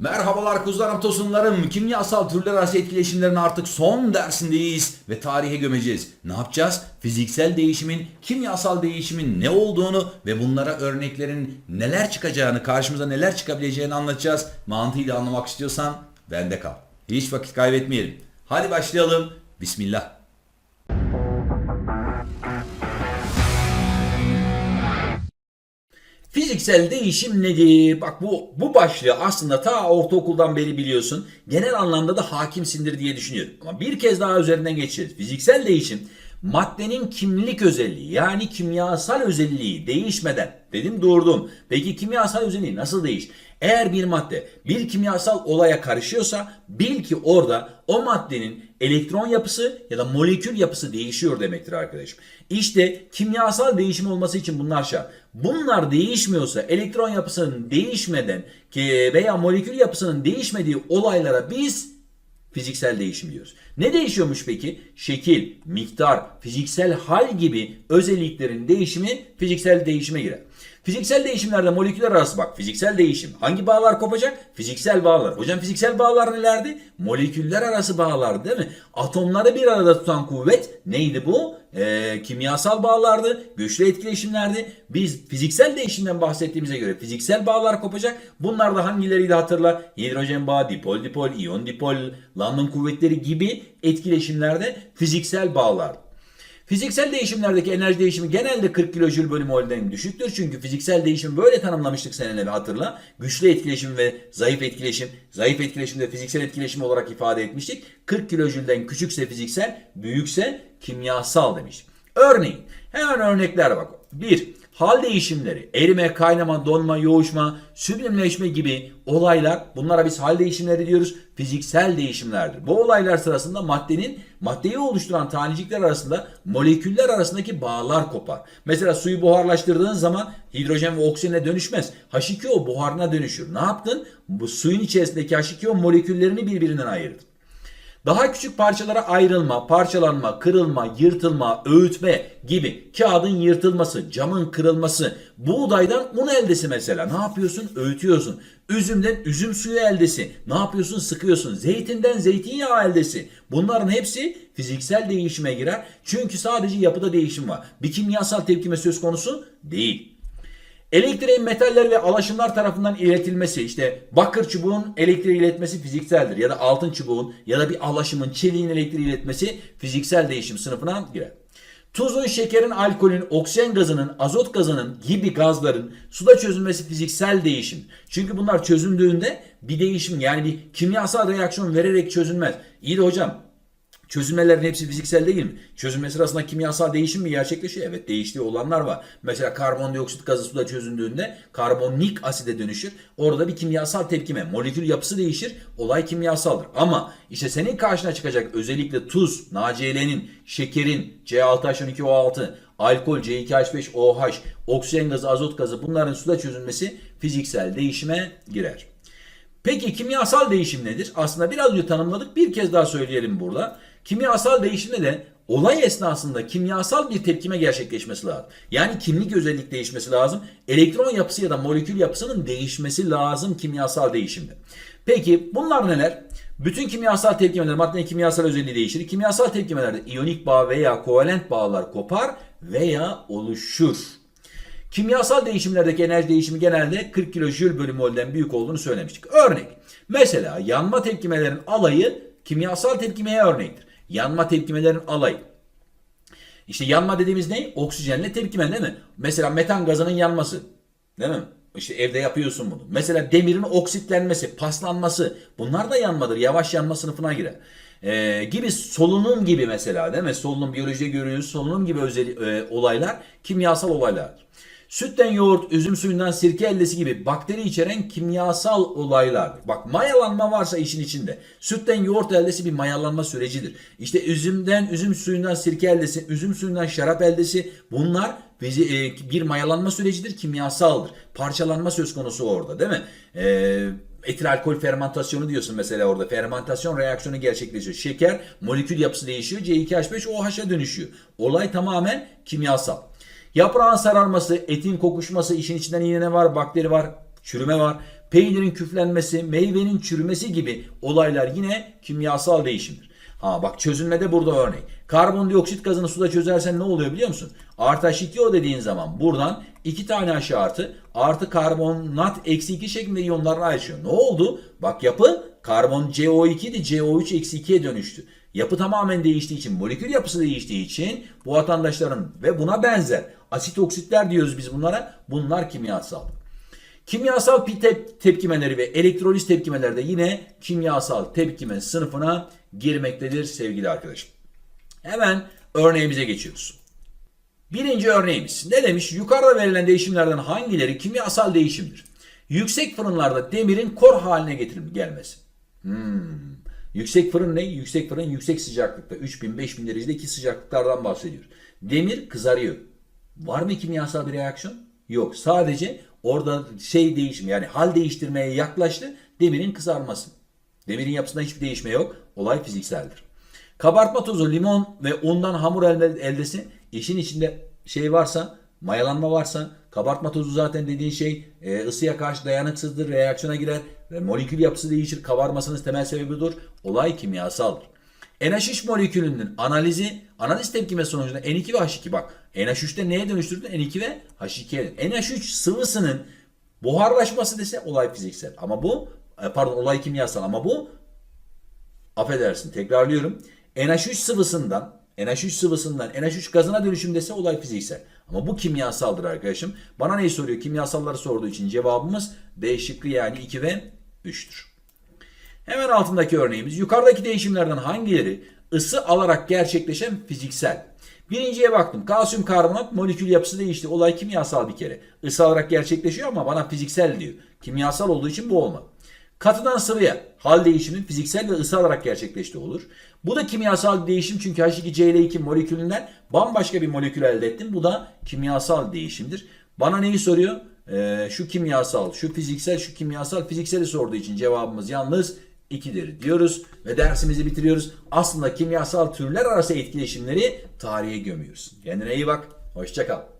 Merhabalar kuzularım tosunlarım. Kimyasal türler arası etkileşimlerin artık son dersindeyiz ve tarihe gömeceğiz. Ne yapacağız? Fiziksel değişimin, kimyasal değişimin ne olduğunu ve bunlara örneklerin neler çıkacağını, karşımıza neler çıkabileceğini anlatacağız. Mantığıyla anlamak istiyorsan bende kal. Hiç vakit kaybetmeyelim. Hadi başlayalım. Bismillah. Fiziksel değişim nedir? Bak bu bu başlığı aslında ta ortaokuldan beri biliyorsun. Genel anlamda da hakimsindir diye düşünüyorum. Ama bir kez daha üzerinden geçeceğiz. Fiziksel değişim maddenin kimlik özelliği yani kimyasal özelliği değişmeden dedim durdum. Peki kimyasal özelliği nasıl değiş? Eğer bir madde bir kimyasal olaya karışıyorsa bil ki orada o maddenin elektron yapısı ya da molekül yapısı değişiyor demektir arkadaşım. İşte kimyasal değişim olması için bunlar şart. Bunlar değişmiyorsa elektron yapısının değişmeden veya molekül yapısının değişmediği olaylara biz fiziksel değişim diyoruz. Ne değişiyormuş peki? Şekil, miktar, fiziksel hal gibi özelliklerin değişimi fiziksel değişime girer. Fiziksel değişimlerde moleküller arası bak fiziksel değişim. Hangi bağlar kopacak? Fiziksel bağlar. Hocam fiziksel bağlar nelerdi? Moleküller arası bağlar değil mi? Atomları bir arada tutan kuvvet neydi bu? Ee, kimyasal bağlardı, güçlü etkileşimlerdi. Biz fiziksel değişimden bahsettiğimize göre fiziksel bağlar kopacak. Bunlar da hangileriydi hatırla? Hidrojen bağı, dipol dipol, iyon dipol, London kuvvetleri gibi etkileşimlerde fiziksel bağlar. Fiziksel değişimlerdeki enerji değişimi genelde 40 kilojül bölü mol'den düşüktür. Çünkü fiziksel değişimi böyle tanımlamıştık seneleri hatırla. Güçlü etkileşim ve zayıf etkileşim. Zayıf etkileşimde fiziksel etkileşim olarak ifade etmiştik. 40 kilojülden küçükse fiziksel, büyükse kimyasal demiş. Örneğin hemen örnekler bak. 1. Hal değişimleri, erime, kaynama, donma, yoğuşma, süblimleşme gibi olaylar bunlara biz hal değişimleri diyoruz. Fiziksel değişimlerdir. Bu olaylar sırasında maddenin maddeyi oluşturan tanecikler arasında moleküller arasındaki bağlar kopar. Mesela suyu buharlaştırdığın zaman hidrojen ve oksijene dönüşmez. H2O buharına dönüşür. Ne yaptın? Bu suyun içerisindeki H2O moleküllerini birbirinden ayırdın. Daha küçük parçalara ayrılma, parçalanma, kırılma, yırtılma, öğütme gibi kağıdın yırtılması, camın kırılması, buğdaydan un eldesi mesela ne yapıyorsun? Öğütüyorsun. Üzümden üzüm suyu eldesi ne yapıyorsun? Sıkıyorsun. Zeytinden zeytinyağı eldesi. Bunların hepsi fiziksel değişime girer. Çünkü sadece yapıda değişim var. Bir kimyasal tepkime söz konusu değil. Elektriğin metaller ve alaşımlar tarafından iletilmesi işte bakır çubuğun elektriği iletmesi fizikseldir ya da altın çubuğun ya da bir alaşımın çeliğin elektriği iletmesi fiziksel değişim sınıfına girer. Tuzun, şekerin, alkolün, oksijen gazının, azot gazının gibi gazların suda çözülmesi fiziksel değişim. Çünkü bunlar çözüldüğünde bir değişim yani bir kimyasal reaksiyon vererek çözülmez. İyi de hocam Çözülmelerin hepsi fiziksel değil mi? Çözülme sırasında kimyasal değişim mi gerçekleşiyor? Evet değiştiği olanlar var. Mesela karbondioksit gazı suda çözündüğünde karbonik aside dönüşür. Orada bir kimyasal tepkime, molekül yapısı değişir. Olay kimyasaldır. Ama işte senin karşına çıkacak özellikle tuz, NaCl'nin, şekerin, C6H12O6, alkol, C2H5OH, oksijen gazı, azot gazı bunların suda çözülmesi fiziksel değişime girer. Peki kimyasal değişim nedir? Aslında biraz önce tanımladık. Bir kez daha söyleyelim burada. Kimyasal değişimde de olay esnasında kimyasal bir tepkime gerçekleşmesi lazım. Yani kimlik özellik değişmesi lazım. Elektron yapısı ya da molekül yapısının değişmesi lazım kimyasal değişimde. Peki bunlar neler? Bütün kimyasal tepkimeler maddenin kimyasal özelliği değişir. Kimyasal tepkimelerde iyonik bağ veya kovalent bağlar kopar veya oluşur. Kimyasal değişimlerdeki enerji değişimi genelde 40 kilojül bölü mol'den büyük olduğunu söylemiştik. Örnek. Mesela yanma tepkimelerin alayı kimyasal tepkimeye örnektir. Yanma tepkimelerin alayı. İşte yanma dediğimiz ne? Oksijenle tepkime değil mi? Mesela metan gazının yanması. Değil mi? İşte evde yapıyorsun bunu. Mesela demirin oksitlenmesi, paslanması bunlar da yanmadır. Yavaş yanma sınıfına girer. Ee, gibi solunum gibi mesela değil mi? Solunum biyolojide görüyoruz. Solunum gibi özel e, olaylar kimyasal olaylardır. Sütten yoğurt, üzüm suyundan sirke ellesi gibi bakteri içeren kimyasal olaylar. Bak mayalanma varsa işin içinde. Sütten yoğurt eldesi bir mayalanma sürecidir. İşte üzümden, üzüm suyundan sirke eldesi, üzüm suyundan şarap eldesi bunlar bir mayalanma sürecidir, kimyasaldır. Parçalanma söz konusu orada değil mi? Eee etil alkol fermentasyonu diyorsun mesela orada. Fermentasyon reaksiyonu gerçekleşiyor. Şeker molekül yapısı değişiyor. C2H5OH'a dönüşüyor. Olay tamamen kimyasal. Yaprağın sararması, etin kokuşması, işin içinden yine ne var? Bakteri var, çürüme var. Peynirin küflenmesi, meyvenin çürümesi gibi olaylar yine kimyasal değişimdir. Ha bak çözünmede burada örnek. Karbondioksit gazını suda çözersen ne oluyor biliyor musun? Artı H2O dediğin zaman buradan iki tane H artı artı karbonat eksi 2 şeklinde iyonlarla ayrışıyor. Ne oldu? Bak yapı karbon CO2 idi CO3 eksi 2'ye dönüştü. Yapı tamamen değiştiği için, molekül yapısı değiştiği için bu vatandaşların ve buna benzer asit oksitler diyoruz biz bunlara. Bunlar kimyasal. Kimyasal tep- tepkimeleri ve elektroliz tepkimeleri de yine kimyasal tepkime sınıfına girmektedir sevgili arkadaşım. Hemen örneğimize geçiyoruz. Birinci örneğimiz ne demiş? Yukarıda verilen değişimlerden hangileri kimyasal değişimdir? Yüksek fırınlarda demirin kor haline getirilip gelmesi. Hmm. Yüksek fırın ne? Yüksek fırın yüksek sıcaklıkta 3000-5000 derecedeki sıcaklıklardan bahsediyor. Demir kızarıyor. Var mı kimyasal bir reaksiyon? Yok. Sadece orada şey değişim yani hal değiştirmeye yaklaştı demirin kızarması. Demirin yapısında hiçbir değişme yok. Olay fizikseldir. Kabartma tozu, limon ve undan hamur elde, eldesi işin içinde şey varsa, mayalanma varsa kabartma tozu zaten dediğin şey e, ısıya karşı dayanıksızdır, reaksiyona girer ve molekül yapısı değişir. Kabarmasının temel sebebi budur. Olay kimyasaldır. NH3 molekülünün analizi, analiz tepkime sonucunda N2 ve H2 bak. NH3'te neye dönüştürdün? N2 ve H2'ye. NH3 sıvısının buharlaşması dese olay fiziksel. Ama bu e, pardon olay kimyasal ama bu affedersin tekrarlıyorum. NH3 sıvısından NH3 sıvısından NH3 gazına dönüşüm dese olay fiziksel. Ama bu kimyasaldır arkadaşım. Bana neyi soruyor? Kimyasalları sorduğu için cevabımız B şıkkı yani 2 ve 3'tür. Hemen altındaki örneğimiz yukarıdaki değişimlerden hangileri ısı alarak gerçekleşen fiziksel? Birinciye baktım. Kalsiyum karbonat molekül yapısı değişti. Olay kimyasal bir kere. Isı alarak gerçekleşiyor ama bana fiziksel diyor. Kimyasal olduğu için bu olmadı. Katıdan sıvıya hal değişimi fiziksel ve ısı alarak gerçekleşti olur. Bu da kimyasal değişim çünkü H2Cl2 molekülünden bambaşka bir molekül elde ettim. Bu da kimyasal değişimdir. Bana neyi soruyor? Ee, şu kimyasal, şu fiziksel, şu kimyasal, fizikseli sorduğu için cevabımız yalnız 2'dir diyoruz ve dersimizi bitiriyoruz. Aslında kimyasal türler arası etkileşimleri tarihe gömüyoruz. Kendine iyi bak. Hoşça kal.